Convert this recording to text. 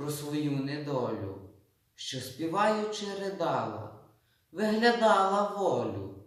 про свою недолю, що співаючи ридала, виглядала волю,